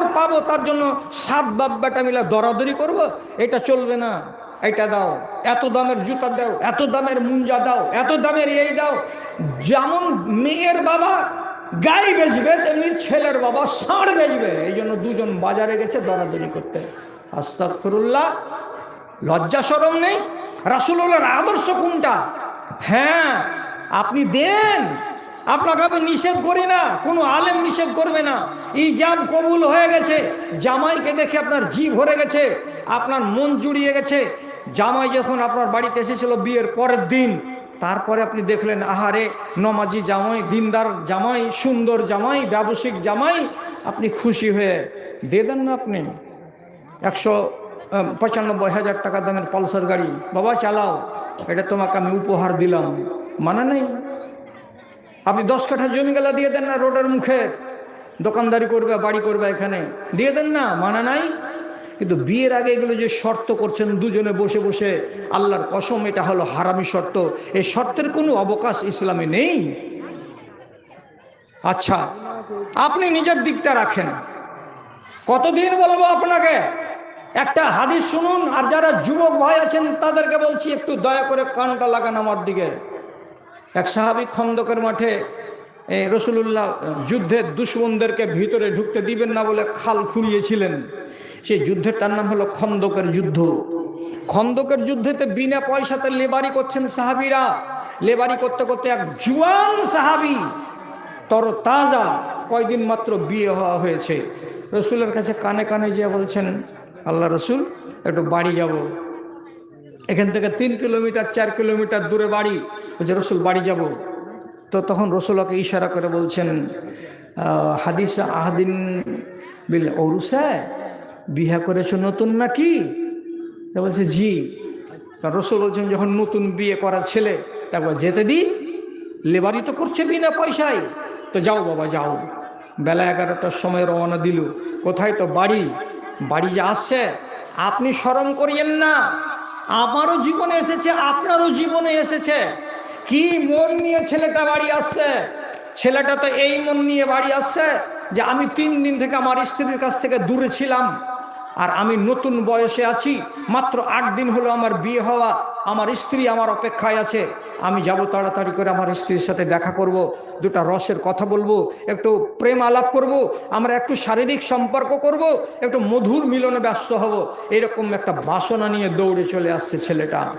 দেবর পাবো, তার জন্য সাত বাপ বেটা মিলে দরাদরি করব, এটা চলবে না। এটা দাও, এত দামের জুতা দাও, এত দামের মুঞ্জা দাও, এত দামের এই দাও। যেমন মেয়ের বাবা গাড়ি বেচবে, তেমনি ছেলের বাবা ষাঁড় বেচবে। এই জন্য দুজন বাজারে গেছে দরাদরি করতে। আস্তাকফিরুল্লাহ লজ্জা সরম নেই। রাসুল্লাহর আদর্শ কোনটা? হ্যাঁ আপনি দেন। আপনাকে আমি নিষেধ করি না, কোনো আলেম নিষেধ করবে না। ইজাব কবুল হয়ে গেছে, জামাইকে দেখে আপনার জি ভরে গেছে, আপনার মন জুড়িয়ে গেছে। জামাই যখন আপনার বাড়িতে এসেছিল বিয়ের পরের দিন, তারপরে আপনি দেখলেন, আহারে, নমাজি জামাই, দিনদার জামাই, সুন্দর জামাই, ব্যবসায়িক জামাই, আপনি খুশি হয়ে দিয়ে দেন না আপনি। একশো পঁচানব্বই হাজার টাকা দামের পালসার গাড়ি, বাবা, চালাও, এটা তোমাকে আমি উপহার দিলাম। মানে নেই। আপনি দশ কাঠা জমি গেলা দিয়ে দেন না রোডের মুখে, দোকানদারি করবে, বাড়ি করবে এখানে। দিয়ে দেন না, মানা নাই। কিন্তু বিয়ের আগে এগুলো যে শর্ত করছেন দুজনে বসে বসে, আল্লাহর কসম, এটা হলো হারামি শর্ত। এই শর্তের কোনো অবকাশ ইসলামে নেই। আচ্ছা আপনি নিজের দিকটা রাখেন। কতদিন বলব আপনাকে? একটা হাদিস শুনুন, আর যারা যুবক ভাই আছেন, তাদেরকে বলছি, একটু দয়া করে কানটা লাগান আমার দিকে। এক সাহাবি খন্দকের মাঠে এই রসুলুল্লাহ যুদ্ধের দুশ্মনদেরকে ভিতরে ঢুকতে দিবেন না বলে খাল খুঁড়িয়েছিলেন। সেই যুদ্ধেরটার নাম হলো খন্দকের যুদ্ধ। খন্দকের যুদ্ধেতে বিনা পয়সাতে লেবারি করছেন সাহাবিরা। লেবারি করতে করতে এক জুয়ান সাহাবি তর তাজা কয়দিন মাত্র বিয়ে হওয়া হয়েছে। রসুলের কাছে কানে কানে যে বলছেন, আল্লাহ রসুল, একটু বাড়ি যাব। এখান থেকে তিন কিলোমিটার, চার কিলোমিটার দূরে বাড়ি বলছে রসুল বাড়ি যাব। তো তখন রসুলকে ইশারা করে বলছেন হাদিস আহাদিন বিল ঔরুসা, বিহা করেছ নতুন নাকি? তা বলছে, জি। তা রসুল বলছেন, যখন নতুন বিয়ে করা ছেলে তারপর যেতে দি, লেবারি তো করছে বিনা পয়সায়। তো যাও বাবা, যাও। বেলা এগারোটার সময় রওনা দিল। কোথায় তো বাড়ি? বাড়ি যে আসছে, আপনি স্মরণ করিয়েন না। আমারও জীবনে এসেছে, আপনারও জীবনে এসেছে। কি মন নিয়ে ছেলেটা বাড়ি আসছে? ছেলেটা তো এই মন নিয়ে বাড়ি আসছে যে আমি তিন দিন থেকে আমার স্ত্রীর কাছ থেকে দূরে ছিলাম। আর আমি নতুন বয়সে আছি, মাত্র আট দিন হলো আমার বিয়ে হওয়া, আমার স্ত্রী আমার অপেক্ষায় আছে। আমি যাব তাড়াতাড়ি করে আমার স্ত্রীর সাথে দেখা করব, দুটা রসের কথা বলব, একটু প্রেম আলাপ করব, আমরা একটু শারীরিক সম্পর্ক করব, একটু মধুর মিলনে ব্যস্ত হব। এরকম একটা বাসনা নিয়ে দৌড়ে চলে আসছে ছেলেটা।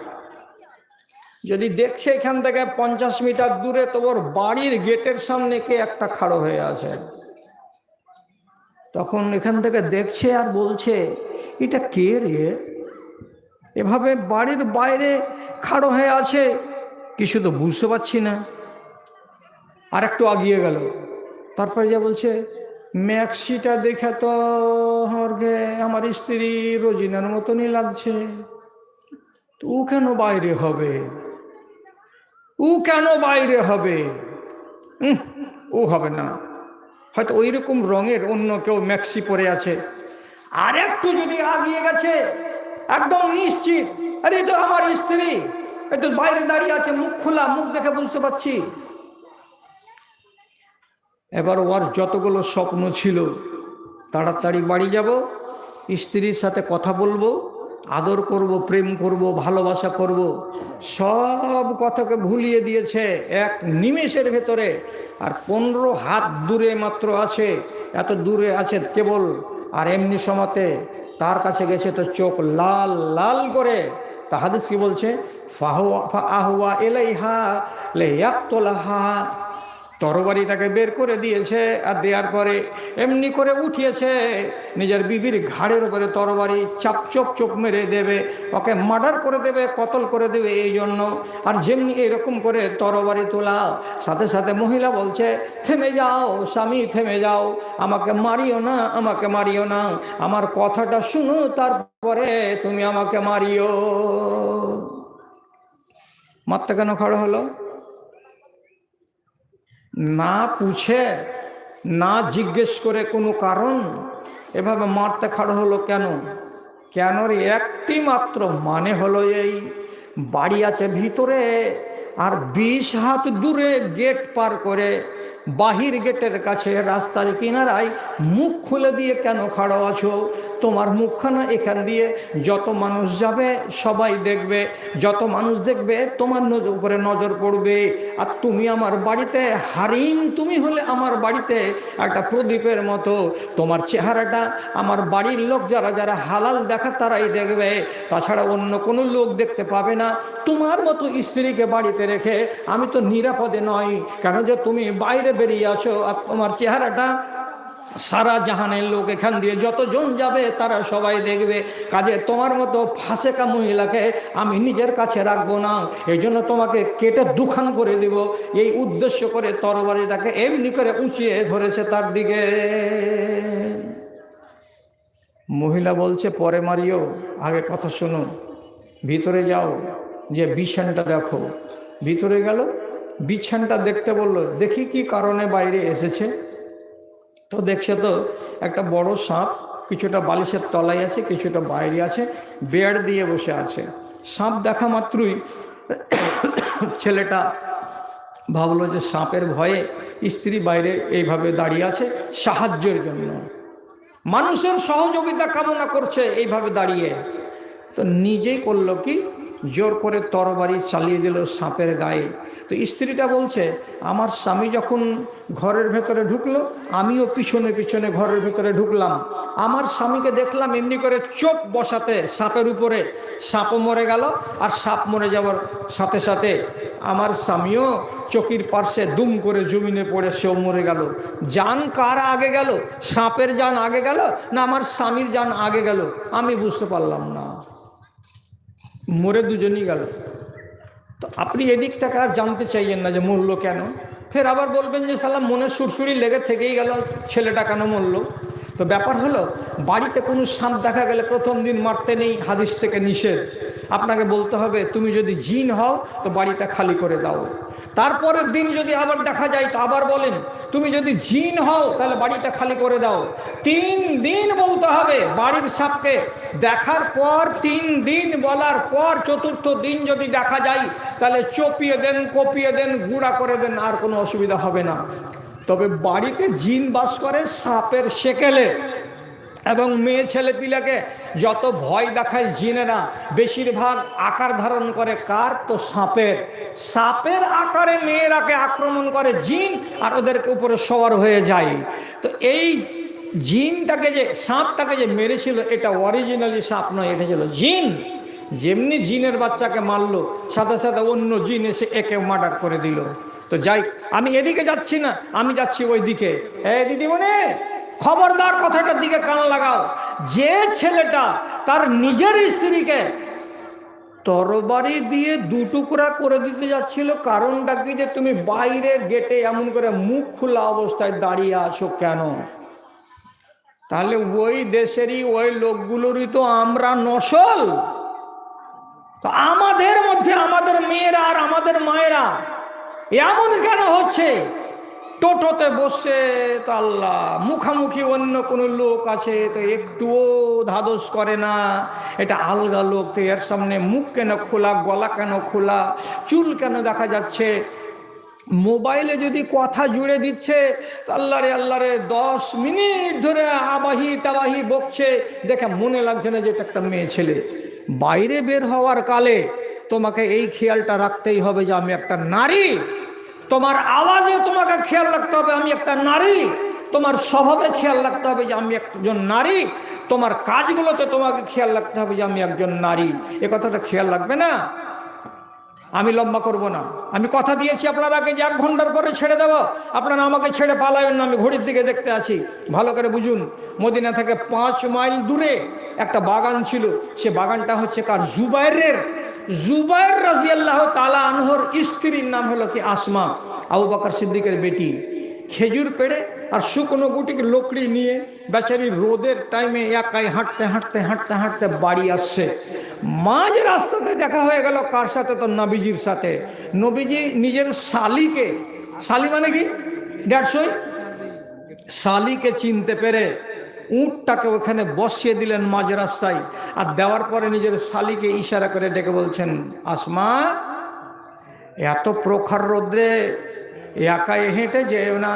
যদি দেখছে এখান থেকে পঞ্চাশ মিটার দূরে তোর বাড়ির গেটের সামনে কে একটা খাড়ো হয়ে আছে। তখন এখান থেকে দেখছে আর বলছে, এটা কে রে? এভাবে বাড়ির বাইরে খাড়ো হয়ে আছে। কিছু তো বুঝতে পারছি না। আর একটু আগিয়ে গেল। তারপরে যা বলছে, ম্যাক্সিটা দেখে তো আমাকে আমার স্ত্রী রোজিনার মতনই লাগছে। তো ও কেন বাইরে হবে? ও কেন বাইরে হবে? ও হবে না। হয়তো ওই রকম রঙের অন্য কেউ ম্যাক্সি পরে আছে। আর একটু যদি আগিয়ে গেছে, একদম নিশ্চিত, আরে তো আমার স্ত্রী, এ তো বাইরে দাঁড়িয়ে আছে, মুখ খোলা, মুখ দেখে বুঝতে পারছি। এবার ওর যতগুলো স্বপ্ন ছিল, তাড়াতাড়ি বাড়ি যাব, স্ত্রীর সাথে কথা বলব, আদর করব, প্রেম করব, ভালোবাসা করব, সব কথাকে ভুলিয়ে দিয়েছে এক নিমেষের ভেতরে। আর পনেরো হাত দূরে মাত্র আছে, এত দূরে আছে কেবল, আর এমনি সমাতে তার কাছে গেছে তো চোখ লাল লাল করে। তা হাদিস কি বলছে? ফাহুয়া আহুয়া এলাইহা লে ইয়াক্তলাহা তরবারিটাকে বের করে দিয়েছে আর দেওয়ার পরে এমনি করে উঠিয়েছে। নিজের বিবির ঘাড়ের উপরে তরবারি চাপ চোপ চোপ মেরে দেবে, ওকে মার্ডার করে দেবে, কতল করে দেবে এই জন্য। আর যেমনি এরকম করে তরবারি তোলা, সাথে সাথে মহিলা বলছে, থেমে যাও স্বামী, থেমে যাও, আমাকে মারিও না, আমাকে মারিও না, আমার কথাটা শুনো, তারপরে তুমি আমাকে মারিও। মারতে কেন খড় হলো? না পুছে, না জিজ্ঞেস করে কোনো কারণ, এভাবে মারতে খাড়ো হলো কেন? কেনর একটি মাত্র মানে হলো এই, বাড়ি আছে ভিতরে, আর বিশ হাত দূরে গেট পার করে বাহির গেটের কাছে রাস্তার কিনারায় মুখ খুলে দিয়ে কেন খাড়ো আছো? তোমার মুখখানা এখান দিয়ে যত মানুষ যাবে, সবাই দেখবে। যত মানুষ দেখবে, তোমার নজর উপরে নজর পড়বে। আর তুমি আমার বাড়িতে, হারিম তুমি হলে আমার বাড়িতে একটা প্রদীপের মতো। তোমার চেহারাটা আমার বাড়ির লোক যারা যারা হালাল দেখা তারাই দেখবে। তাছাড়া অন্য কোনো লোক দেখতে পাবে না। তোমার মতো স্ত্রীকে বাড়িতে রেখে আমি তো নিরাপদে নয় কেন যে তুমি বাইরে বেরিয়ে আসো তোমার চেহারাটা সারা জাহানের লোক এখান দিয়ে যতজন যাবে তারা সবাই দেখবে। কাজে তোমার মতো ফাঁসেকা মহিলাকে আমি নিজের কাছে রাখব না, এই জন্য তোমাকে কেটে দুখান করে দেব। এই উদ্দেশ্য করে তরবারিটাকে এমনি করে উঁচিয়ে ধরেছে তার দিকে। মহিলা বলছে, পরে মারিও, আগে কথা শোনো। ভিতরে যাও, যে বিছানটা দেখো। ভিতরে গেল বিছানটা দেখতে বলল, দেখি কি কারণে বাইরে এসেছে? তো দেখছে তো একটা বড় সাপ, কিছুটা বালিশের তলায় আছে, কিছুটা বাইরে আছে, বেড় দিয়ে বসে আছে। সাপ দেখা মাত্রই ছেলেটা ভাবলো যে সাপের ভয়ে স্ত্রী বাইরে এইভাবে দাঁড়িয়ে আছে সাহায্যের জন্য। মানুষের সহযোগিতা কামনা করছে এইভাবে দাঁড়িয়ে। তো নিজেই করল কি? জোর করে তরবারি চালিয়ে দিল সাপের গায়ে। তো স্ত্রীটা বলছে, আমার স্বামী যখন ঘরের ভেতরে ঢুকলো, আমিও পিছনে পিছনে ঘরের ভেতরে ঢুকলাম। আমার স্বামীকে দেখলাম এমনি করে চোখ বসাতে সাপের উপরে। সাপও মরে গেল আর সাপ মরে যাওয়ার সাথে সাথে আমার স্বামীও চকির পার্শ্বে দুম করে জমিনে পড়ে সেও মরে গেল। যান কার আগে গেল? সাপের যান আগে গেল না আমার স্বামীর যান আগে গেল? আমি বুঝতে পারলাম না। মরে দুজনই গেল। তো আপনি এদিকটাকে আর জানতে চাইছেন না যে মূল্য কেন? ফের আবার বলবেন যে সালাম মনে সুরসুরি লেগে থেকেই গেল ছেলেটা কেন মরলো? তো ব্যাপার হলো, বাড়িতে কোনো সাপ দেখা গেলে প্রথম দিন মারতে নেই, হাদিস থেকে নিষেধ। আপনাকে বলতে হবে, তুমি যদি জিন হও, তো বাড়িটা খালি করে দাও। তারপরের দিন যদি আবার দেখা যায়, তো আবার বলেন, তুমি যদি জিন হও, তাহলে বাড়িটা খালি করে দাও। তিন দিন বলতে হবে, বাড়ির সাপকে। দেখার পর, তিন দিন বলার পর, চতুর্থ দিন যদি দেখা যায়, তাহলে চপিয়ে দেন, কপিয়ে দেন, গুঁড়া করে দেন, আর কোনো অসুবিধা হবে না। তবে বাড়িতে জিন বাস করে সাপের সেকেলে এবং মেয়ে ছেলে পিলাকে যত ভয় দেখায় জিনেরা, বেশিরভাগ আকার ধারণ করে কার? তো সাপের। সাপের আকারে মেয়েরাকে আক্রমণ করে জিন আর ওদেরকে উপরে সওয়ার হয়ে যায়। তো এই জিনটাকে যে, সাপটাকে যে মেরেছিল, এটা অরিজিনালি সাপ নয়, এটা ছিল জিন। যেমনি জিনের বাচ্চাকে মারলো, সাথে সাথে অন্য জিন এসে একে মার্ডার করে দিল। তো যাই, আমি এদিকে যাচ্ছি না, আমি যাচ্ছি ওই দিকে এ দিদিমণি, খবরদার কথাটার দিকে কান লাগাও। যে ছেলেটা তার নিজের স্ত্রীকে তরবারি দিয়ে দু টুকরা করে দিতে যাচ্ছিল, কারণটা কি যে তুমি বাইরে গেটে এমন করে মুখ খোলা অবস্থায় দাঁড়িয়ে আছো কেন? তাহলে ওই দেশেরই, ওই লোকগুলোরই তো আমরা নসল। তো আমাদের মধ্যে আমাদের মেয়েরা আর আমাদের মায়েরা এমন কেন হচ্ছে? টোটোতে বসে তো আল্লাহ, মুখামুখি অন্য কোনো লোক আছে, তো একটুও ধাদস করে না। এটা আলগা লোক, তো এর সামনে মুখ কেন খোলা, গলা কেন খোলা, চুল কেন দেখা যাচ্ছে? মোবাইলে যদি কথা জুড়ে দিচ্ছে, তো আল্লাহ রে দশ মিনিট ধরে আবাহি তাবাহি বকছে। দেখে মনে লাগছে না যে এটা একটা মেয়ে ছেলে। বাইরে বের হওয়ার কালে তোমাকে এই খেয়ালটা রাখতেই হবে যে আমি একটা নারী। তোমার আওয়াজে তোমাকে খেয়াল রাখতে হবে, আমি একটা নারী। তোমার স্বভাবে খেয়াল রাখতে হবে যে আমি একজন নারী। তোমার কাজগুলোতে তোমাকে খেয়াল রাখতে হবে যে আমি একজন নারী। এ কথাটা খেয়াল রাখবে না? আমি লম্বা করব না। আমি কথা দিয়েছি আপনার আগে যে এক ঘণ্টার পরে ছেড়ে দেবো। আপনারা আমাকে ছেড়ে পালাবেন না, আমি ঘড়ির দিকে দেখতে আছি। ভালো করে বুঝুন, মদিনা থেকে পাঁচ মাইল দূরে একটা বাগান ছিল। সে বাগানটা হচ্ছে কার, জুবাইরের জুবাইর রাজিয়াল্লাহ তালা আনহর স্ত্রীর নাম হলো কি আসমা, আবু বাকর সিদ্দিকের বেটি। খেজুর পেড়ে আর শুকনো গুটিকে লোকড়ি নিয়ে বেচারি রোদের টাইমে একাই হাঁটতে হাঁটতে হাঁটতে হাঁটতে বাড়ি আসছে। মাঝ রাস্তাতে দেখা হয়ে গেল কার সাথে? তো নবীজির সাথে। নবীজি নিজের শালিকে, শালি মানে কি? দেড়শোই? শালিকে চিনতে পেরে উঁটটাকে ওখানে বসিয়ে দিলেন মাঝ রাস্তায় আর দেওয়ার পরে নিজের শালিকে ইশারা করে ডেকে বলছেন, আসমা, এত প্রখর রৌদ্রে একাই হেঁটে যেও না।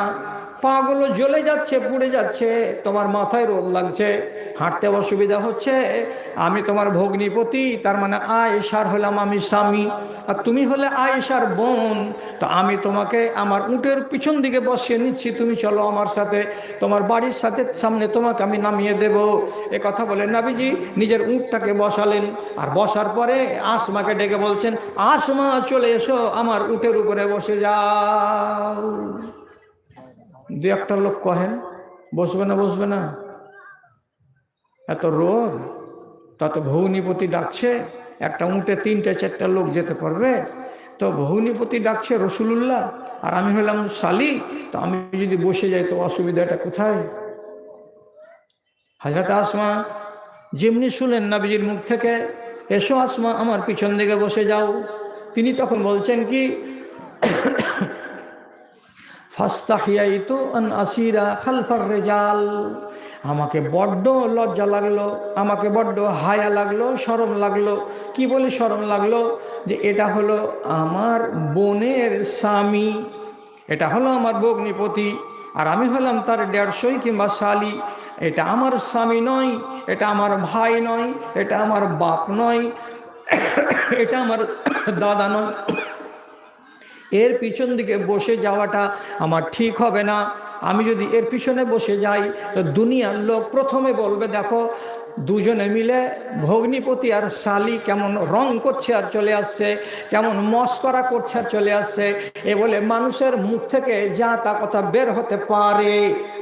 পাগুলো জ্বলে যাচ্ছে, পুড়ে যাচ্ছে, তোমার মাথায় রোদ লাগছে, হাঁটতে অসুবিধা হচ্ছে। আমি তোমার ভগ্নিপতি, তার মানে আয়েশার হলাম আমি স্বামী। আর তুমি হলে আয়েশার বোন। তো আমি তোমাকে আমার উটের পিছন দিকে বসিয়ে নিচ্ছি, তুমি চলো আমার সাথে, তোমার বাড়ির সাথে সামনে তোমাকে আমি নামিয়ে দেব। এ কথা বলে নাবিজি নিজের উঁটটাকে বসালেন। আর বসার পরে আসমাকে ডেকে বলছেন, আসমা, চলে এসো, আমার উটের উপরে বসে যাও। দু একটা লোক কহেন, বসবে না বসবে না। এত রোদ তত ভৌনিপতি ডাকছে, একটা উঁটে তিনটে, চারটা লোক যেতে পারবে। তো ভৌনিপতি ডাকছে, রসুলুল্লাহ, আর আমি হলাম শালি তো আমি যদি বসে যাই, তো অসুবিধাটা কোথায়? হাজরত আসমা, যেমনি শুনলেন নাবিজির মুখ থেকে, এসো আসমা আমার পিছন দিকে বসে যাও। তিনি তখন বলছেন কি ফাস্তাহিয়াইতু আন আসিরা খালফার রেজাল। আমাকে বড্ড লজ্জা লাগল, আমাকে বড্ড হায়া লাগল, শরম লাগল। কি বলে শরম লাগল? যে এটা হলো আমার বোনের স্বামী, এটা হলো আমার বগ্নিপতি আর আমি হলাম তার দেড়শোই কিংবা শালি। এটা আমার স্বামী নয়, এটা আমার ভাই নয়, এটা আমার বাপ নয়, এটা আমার দাদা নয়। এর পিছন দিকে বসে যাওয়াটা আমার ঠিক হবে না। আমি যদি এর পিছনে বসে যাই, তো দুনিয়ার লোক প্রথমে বলবে, দেখো দুজনে মিলে ভগ্নিপতি আর শালি কেমন রং করছে আর চলে আসছে, কেমন মস্করা করছে আর চলে আসছে। এ বলে মানুষের মুখ থেকে যা তা কথা বের হতে পারে।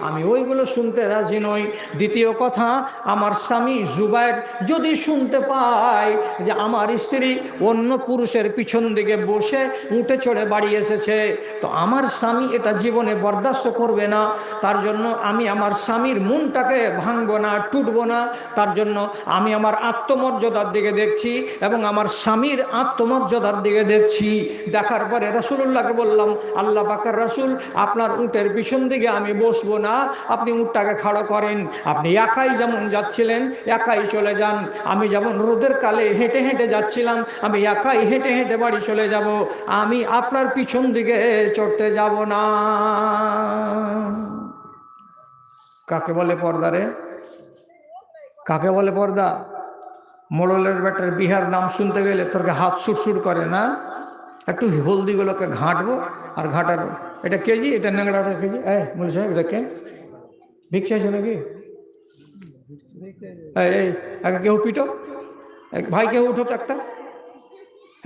আমি ওইগুলো শুনতে রাজি নই। দ্বিতীয় কথা, আমার স্বামী জুবাইর যদি শুনতে পায় যে আমার স্ত্রী অন্য পুরুষের পিছন দিকে বসে উঠে চড়ে বাড়ি এসেছে, তো আমার স্বামী এটা জীবনে বরদাস্ত করবে না। তার জন্য আমি আমার স্বামীর মনটাকে ভাঙবো না, টুটবো না। তার জন্য আমি আমার আত্মমর্যাদার দিকে দেখছি এবং আমার স্বামীর আত্মমর্যাদার দিকে দেখছি। দেখার পরে রসুল্লাহকে বললাম, আল্লাহ পাকের রসুল, আপনার উটের পিছন দিকে আমি বসবো না। আপনি উটটাকে খাড়া করেন। আপনি একাই যেমন যাচ্ছিলেন, একাই চলে যান। আমি যেমন রোদের কালে হেঁটে হেঁটে যাচ্ছিলাম, আমি একাই হেঁটে হেঁটে বাড়ি চলে যাব। আমি আপনার পিছন দিকে চড়তে যাব না। কাকে বলে পর্দারে? কাকে বলে পর্দা? মোড়লের বেটার বিহার নাম শুনতে গেলে তোরকে হাত সুটসুট করে না? একটু হলদিগুলোকে ঘাঁটবো আর ঘাঁটার, এটা কেজি? এটা ন্যাংড়াটা কেজি? এই, মুল সাহেব, এটা কে? ভিক্ষা আছে নাকি? এই আগে কেউ পিটো এক, ভাই কেউ উঠো তো একটা?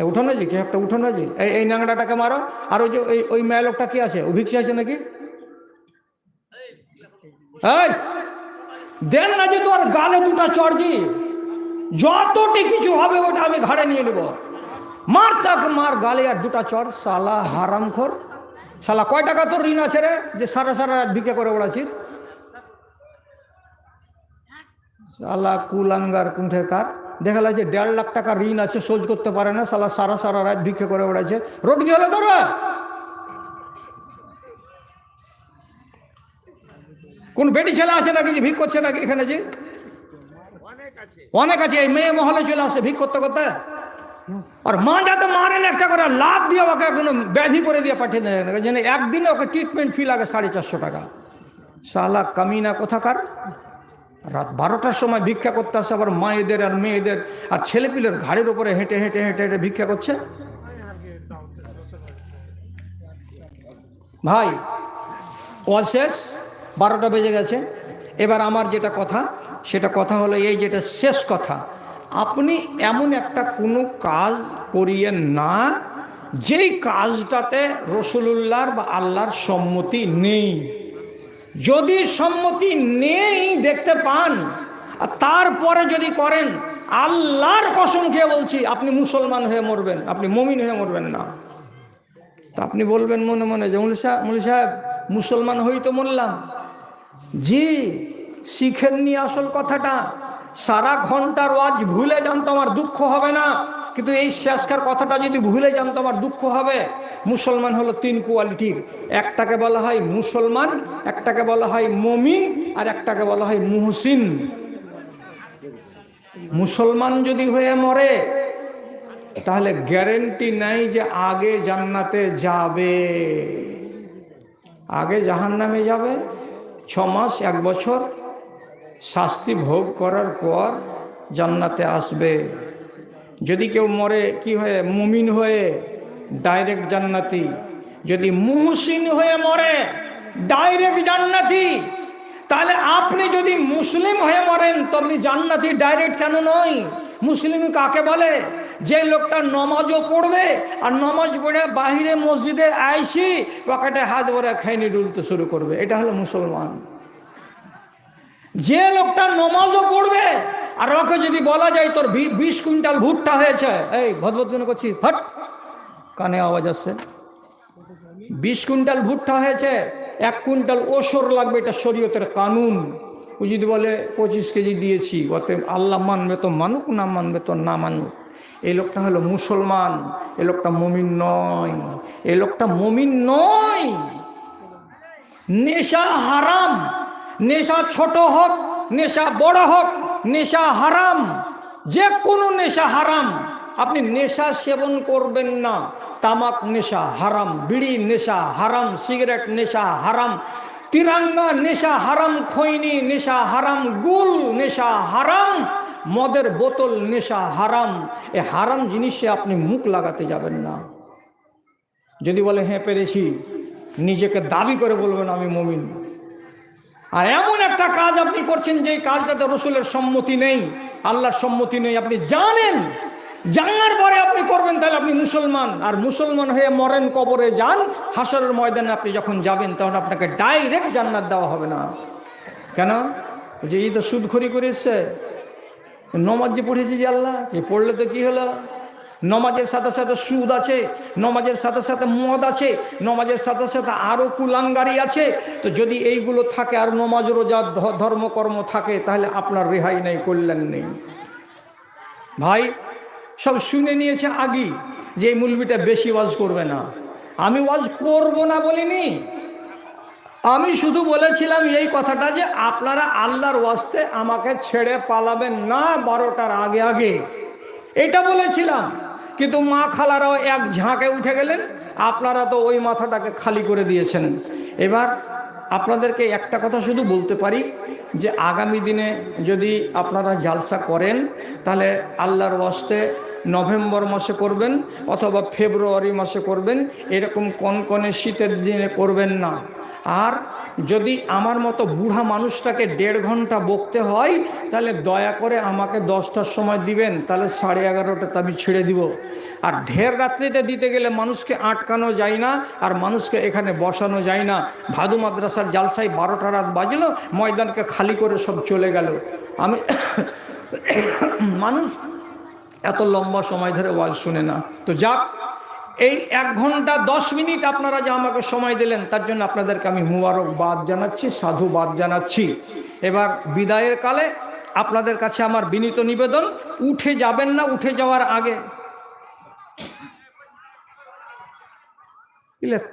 উঠো না যে কেউ একটা উঠো না যে এই এই ন্যাংড়াটাকে মারো। আর ওই যে, ওই ওই মেয়ে লোকটা কি আছে? ও ভিক্ষা আছে নাকি? এই দেন না যে তোর গালে দুটা চড়জি যতটি কিছু হবে ওটা আমি ঘাড়ে নিয়ে নেব। মার তাক মার গালে আর দুটা চড় সালা হারাম খোর। সালা কয় টাকা তোর ঋণ আছে রে? যে সারা সারা রাত করে ওড়াচ্ছি সালা কুলাঙ্গার কুণ্ঠেকার দেখা যাচ্ছে দেড় লাখ টাকা ঋণ আছে, শোধ করতে পারে না। সালা সারা সারা রাত ভিক্ষে করে ওড়াচ্ছে রোড কি হলো তোরা? কোন বেটি ছেলে আসে নাকি যে ভিক করছে নাকি এখানে যে? অনেক আছে। এই মেয়ে মহলে চলে আসে ভিক করতে করতে। আর মা যাতে মারেন একটা করে লাভ দিয়ে ওকে কোনো ব্যাধি করে দিয়ে পাঠিয়ে দেয় যেন একদিনে ওকে ট্রিটমেন্ট ফি লাগে সাড়ে চারশো টাকা। সালা কামিনা কোথাকার? রাত বারোটার সময় ভিক্ষা করতে আসে আবার মায়েদের আর মেয়েদের আর ছেলেপিলের ঘাড়ের উপরে হেঁটে হেঁটে হেঁটে হেঁটে ভিক্ষা করছে। ভাই ওয়াজ শেষ? বারোটা বেজে গেছে। এবার আমার যেটা কথা, সেটা কথা হলো এই যেটা শেষ কথা। আপনি এমন একটা কোনো কাজ করিয়েন না, যেই কাজটাতে রসুলুল্লাহর বা আল্লাহর সম্মতি নেই। যদি সম্মতি নেই দেখতে পান, আর তারপরে যদি করেন, আল্লাহর কসম খেয়ে বলছি, আপনি মুসলমান হয়ে মরবেন, আপনি মমিন হয়ে মরবেন না। তা আপনি বলবেন মনে মনে যে মুলি সাহেব মুলি সাহেব মুসলমান হই তো মরলাম। জি শিখেননি আসল কথাটা। সারা ঘণ্টার ওয়াজ ভুলে যান তো আমার দুঃখ হবে না। কিন্তু এই শেষকার কথাটা যদি ভুলে যান তো আমার দুঃখ হবে। মুসলমান হলো তিন কোয়ালিটির। একটাকে বলা হয় মুসলমান, একটাকে বলা হয় মমিন, আর একটাকে বলা হয় মুহসিন। মুসলমান যদি হয়ে মরে, তাহলে গ্যারেন্টি নাই যে আগে জান্নাতে যাবে। আগে জাহান নামে যাবে, ছ মাস, এক বছর শাস্তি ভোগ করার পর জান্নাতে আসবে। যদি কেউ মরে, কি হয়ে, মুমিন হয়ে ডাইরেক্ট জান্নাতি। যদি মুহসিন হয়ে মরে, ডাইরেক্ট জান্নাতি। তাহলে আপনি যদি মুসলিম হয়ে মরেন, তো আপনি জান্নাতি ডাইরেক্ট কেন নয়? মুসলিম কাকে বলে? যে লোকটা নমাজও পড়বে আর নমাজ পড়ে বাহিরে মসজিদে আইসি, পকেটে হাত ভরে খেয়ে ডুলতে শুরু করবে। এটা হলো মুসলমান। যে লোকটা নমাজও পড়বে আর ওকে যদি বলা যায় তোর বিশ কুইন্টাল ভুট্টা হয়েছে, এই ভদভদ কেন করছি ফট, কানে আওয়াজ আসছে। বিশ কুইন্টাল ভুট্টা হয়েছে, এক কুইন্টাল ওসর লাগবে, এটা শরীয়তের কানুন। ও যদি বলে পঁচিশ কেজি দিয়েছি, অতএব আল্লাহ মানবে তো মানুক না মানবে তো না মানুক। এই লোকটা হলো মুসলমান এ লোকটা মমিন নয় এ লোকটা মমিন নয়। নেশা হারাম, নেশা ছোট হোক, নেশা বড় হোক, নেশা হারাম যে কোনো নেশা হারাম। আপনি নেশা সেবন করবেন না, তামাক নেশা হারাম, বিড়ি নেশা হারাম, সিগারেট নেশা হারাম তিরাঙ্গা নেশা হারাম, খৈনি নেশা হারাম, গুল নেশা হারাম, মদের বোতল নেশা হারাম। এ হারাম জিনিসে আপনি মুখ লাগাতে যাবেন না। যদি বলে হ্যাঁ পেরেছি। নিজেকে দাবি করে বলবেন, আমি মমিন। আর এমন একটা কাজ আপনি করছেন যে কাজটাতে রসুলের সম্মতি নেই, আল্লাহর সম্মতি নেই। আপনি জানেন জানার পরে আপনি করবেন, তাহলে আপনি মুসলমান। আর মুসলমান হয়ে মরেন কবরে যান হাসরের ময়দানে আপনি যখন যাবেন, তখন আপনাকে ডাইরেক্ট জান্নাত দেওয়া হবে না। কেন? যে এই তো সুদখড়ি করে এসছে নমাজ যে পড়েছি যে আল্লাহ, এ পড়লে তো কি হলো? নমাজের সাথে সাথে সুদ আছে, নমাজের সাথে সাথে মদ আছে, নমাজের সাথে সাথে আরও কুলাঙ্গারি আছে। তো যদি এইগুলো থাকে, আর নমাজ, রোজা ধর্মকর্ম থাকে, তাহলে আপনার রেহাই নেই, কল্যাণ নেই। ভাই সব শুনে নিয়েছে আগেই যে এই মুলবিটা বেশি ওয়াজ করবে না। আমি ওয়াজ করব না বলিনি। আমি শুধু বলেছিলাম এই কথাটা যে আপনারা আল্লাহর ওয়াজতে আমাকে ছেড়ে পালাবেন না বারোটার আগে আগে। এটা বলেছিলাম। কিন্তু মা খালারাও এক ঝাঁকে উঠে গেলেন। আপনারা তো ওই মাথাটাকে খালি করে দিয়েছেন। এবার আপনাদেরকে একটা কথা শুধু বলতে পারি। যে আগামী দিনে যদি আপনারা জালসা করেন তাহলে আল্লাহর ওয়াস্তে নভেম্বর মাসে করবেন অথবা ফেব্রুয়ারি মাসে করবেন, এরকম কনকনে শীতের দিনে করবেন না। আর যদি আমার মতো বুড়া মানুষটাকে দেড় ঘণ্টা বকতে হয়, তাহলে দয়া করে আমাকে দশটার সময় দিবেন, তাহলে সাড়ে এগারোটাতে আমি ছেড়ে দিব। আর ঢের রাত্রিতে দিতে গেলে মানুষকে আটকানো যায় না, আর মানুষকে এখানে বসানো যায় না। ভাদু মাদ্রাসার জালসাই বারোটা রাত বাজলো, ময়দানকে খালি করে সব চলে গেল। আমি মানুষ এত লম্বা সময় ধরে ওয়াজ শুনে না। তো যাক, এই এক ঘণ্টা দশ মিনিট আপনারা যে আমাকে সময় দিলেন, তার জন্য আপনাদেরকে আমি মুবারকবাদ জানাচ্ছি, সাধুবাদ জানাচ্ছি। এবার বিদায়ের কালে আপনাদের কাছে আমার বিনীত নিবেদন, উঠে যাবেন না, উঠে যাওয়ার আগে।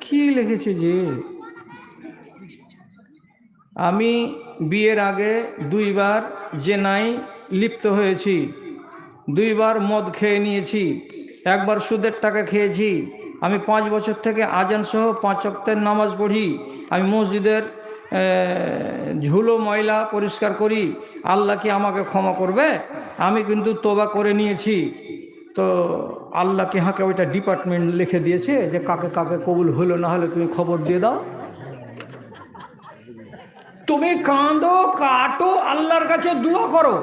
কি লিখেছে যে? আমি বিয়ের আগে দুইবার জেনাই লিপ্ত হয়েছি। দুইবার মদ খেয়ে নিয়েছি, একবার সুদের টাকা খেয়েছি। আমি পাঁচ বছর থেকে আজান সহ পাঁচ অক্তের নামাজ পড়ি। আমি মসজিদের ঝুলো ময়লা পরিষ্কার করি। আল্লাহ কি আমাকে ক্ষমা করবে? আমি কিন্তু তোবা করে নিয়েছি। তো আল্লাহ কি হাঁকে ওইটা ডিপার্টমেন্ট লিখে দিয়েছে যে কাকে কাকে কবুল হলো না হলে তুমি খবর দিয়ে দাও। তুমি কাঁদো, কাটো, আল্লাহর কাছে দোয়া করো।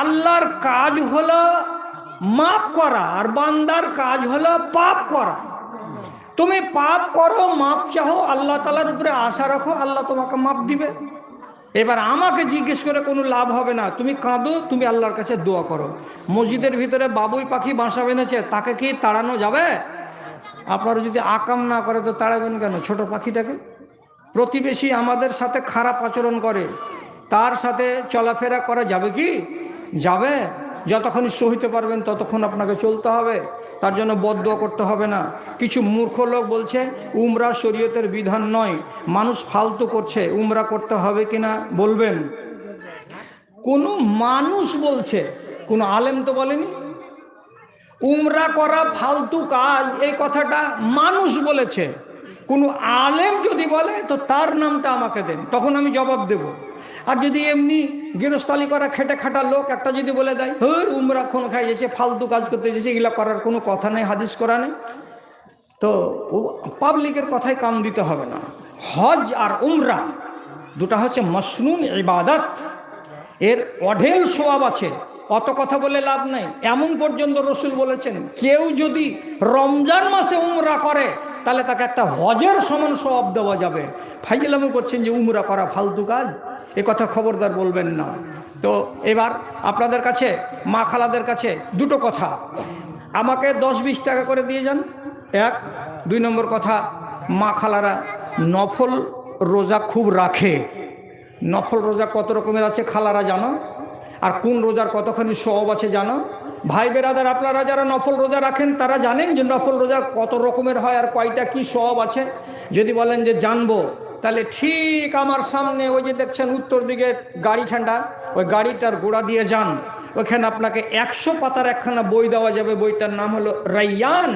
আল্লাহর কাজ হলো মাপ করা, আর বান্দার কাজ হলো পাপ করা। তুমি পাপ করো, মাপ চাহো আল্লাহ তালার উপরে আশা রাখো, আল্লাহ তোমাকে মাপ দিবে। এবার আমাকে জিজ্ঞেস করে কোনো লাভ হবে না। তুমি কাঁদো, তুমি আল্লাহর কাছে দোয়া করো। মসজিদের ভিতরে বাবুই পাখি বাসা বেঁধেছে, তাকে কি তাড়ানো যাবে? আপনারা যদি আকাম না করে তো তাড়াবেন কেন? ছোট পাখিটাকে। প্রতিবেশী আমাদের সাথে খারাপ আচরণ করে, তার সাথে চলাফেরা করা যাবে কি? যাবে? যতক্ষণ সহিতে পারবেন ততক্ষণ আপনাকে চলতে হবে। তার জন্য বদ্ধ করতে হবে না। কিছু মূর্খ লোক বলছে, উমরা শরীয়তের বিধান নয়। মানুষ ফালতু করছে, উমরা করতে হবে কিনা বলবেন? কোনো মানুষ বলছে, কোনো আলেম তো বলেনি? উমরা করা ফালতু কাজ, এই কথাটা মানুষ বলেছে। কোনো আলেম যদি বলে, তো তার নামটা আমাকে দেন, তখন আমি জবাব দেব। আর যদি এমনি গৃহস্থালি করা খেটে খাটা লোক একটা যদি বলে দেয়, হর, উমরা খুন খাই যাচ্ছে, ফালতু কাজ করতে যাচ্ছে, এগুলো করার কোনো কথা নেই, হাদিস করা নেই তো পাবলিকের কথায় কান দিতে হবে না। হজ আর উমরা দুটা হচ্ছে মসনুন ইবাদত। এর অঢেল সোয়াব আছে। অত কথা বলে লাভ নাই। এমন পর্যন্ত রসুল বলেছেন, কেউ যদি রমজান মাসে উমরা করে তাহলে তাকে একটা হজের সমান সোয়াব দেওয়া যাবে। ফাইজলামু করছেন যে উমরা করা ফালতু কাজ, এ কথা খবরদার বলবেন না। তো এবার আপনাদের কাছে, মা খালাদের কাছে দুটো কথা। আমাকে দশ বিশ টাকা করে দিয়ে যান। এক, দুই নম্বর কথা, মা খালারা নফল রোজা খুব রাখে। নফল রোজা কত রকমের আছে খালারা জানো? আর কোন রোজার কতখানি সব আছে জানো? ভাই বেরাদার, আপনারা যারা নফল রোজা রাখেন, তারা জানেন যে নফল রোজা কত রকমের হয় আর কয়টা কি সব আছে। যদি বলেন যে জানব, তাহলে ঠিক আমার সামনে ওই যে দেখছেন উত্তর দিকে গাড়ি খান্ডা ওই গাড়িটার গোড়া দিয়ে যান। ওখানে আপনাকে একশো পাতার একখানা বই দেওয়া যাবে, বইটার নাম হলো রাইয়ান।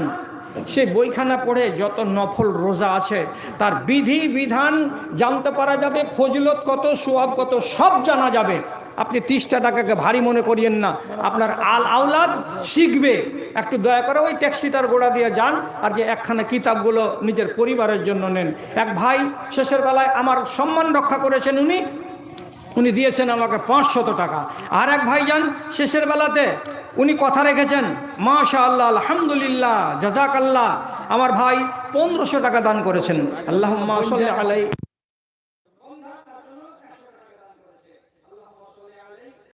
সেই বইখানা পড়ে যত নফল রোজা আছে, তার বিধি বিধান জানতে পারা যাবে, ফজলত কত, সোয়াব কত, সব জানা যাবে। আপনি তিরিশটা টাকাকে ভারী মনে করিয়েন না। আপনার আল আওলাদ শিখবে। একটু দয়া করে ওই ট্যাক্সিটার গোড়া দিয়ে যান আর যে একখানা কিতাবগুলো নিজের পরিবারের জন্য নেন। এক ভাই শেষের বেলায় আমার সম্মান রক্ষা করেছেন উনি। উনি দিয়েছেন আমাকে পাঁচশত টাকা। আর এক ভাইজান শেষের বেলাতে উনি কথা রেখেছেন মাশা আল্লাহ আলহামদুলিল্লাহ জাজাক আল্লাহ আমার ভাই পনেরোশো টাকা দান করেছেন। আল্লাহ আলাই